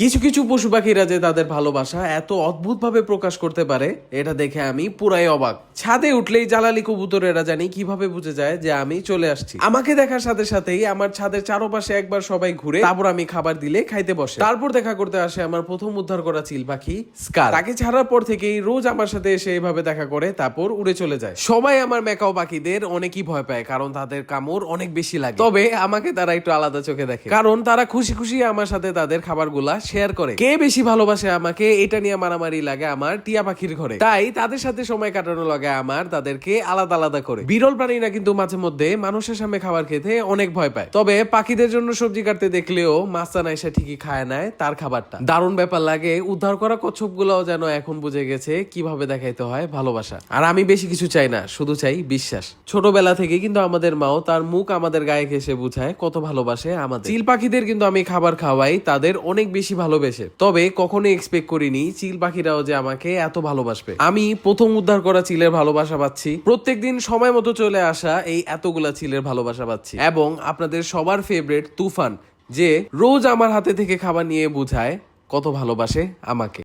কিছু কিছু পশু পাখিরা যে তাদের ভালোবাসা এত অদ্ভুত ভাবে প্রকাশ করতে পারে, এটা দেখে আমি পুরাই অবাক। ছাদে উঠলেই জালালি কবুতরেরা জানি কীভাবে বুঝে যায় যে আমি চলে আসছি। আমাকে দেখার সাথে সাথেই আমার ছাদের চারপাশে একবার সবাই ঘুরে তারপর আমি খাবার দিলে খাইতে বসে। তারপর দেখা করতে আসে আমার প্রথম উদ্ধার করা চিল পাখি, স্কার। তাকে ছাড়ার পর থেকেই রোজ আমার সাথে এসে এভাবে দেখা করে, তারপর উড়ে চলে যায়। সবাই আমার মেকাও পাখিদের অনেকই ভয় পায়, কারণ তাদের কামড় অনেক বেশি লাগে। তবে আমাকে তারা একটু আলাদা চোখে দেখে। কারণ তারা খুশি খুশি আমার সাথে তাদের খাবারগুলা শেয়ার করে। কে বেশি ভালোবাসে আমাকে? এটা নিয়ে মারামারি লাগে আমার টিয়া পাখির ঘরে। তাই তাদের সাথে সময় কাটানো লাগে আমার, তাদেরকে আলাদা আলাদা করে। বিরল প্রাণীরা কিন্তু মাঝে মধ্যে মানুষের সামনে খাবার খেতে অনেক ভয় পায়। তবে পাখিদের জন্য সবজি কাটতে দেখলেও মাস্তানা এসে ঠিকই খায় নেয় তার খাবারটা। দারুণ ব্যাপার লাগে, উদ্ধার করা কচ্ছপ গুলাও যেন এখন বুঝে গেছে কীভাবে দেখাইতে হয় ভালোবাসা। আর আমি বেশি কিছু চাই না, শুধু চাই বিশ্বাস। ছোটবেলা থেকে কিন্তু আমাদের মাও তার মুখ আমাদের গায়ে ঘেসে বুঝায় কত ভালোবাসে আমাদের। চিল পাখিদের কিন্তু আমি খাবার খাওয়াই, তাদের অনেক বেশি ভালোবেসে। তবে কখনো এক্সপেক্ট করিনি চিল পাখিরাও যে আমাকে এত ভালোবাসবে। আমি প্রথম উদ্ধার করা চিলের ভালোবাসা পাচ্ছি। প্রত্যেক দিন সময় মতো চলে আসা এই এতগুলা চিলের ভালোবাসা পাচ্ছি। এবং আপনাদের সবার ফেভারেট তুফান, যে রোজ আমার হাতে থেকে খাবার নিয়ে বুঝায় কত ভালোবাসে আমাকে।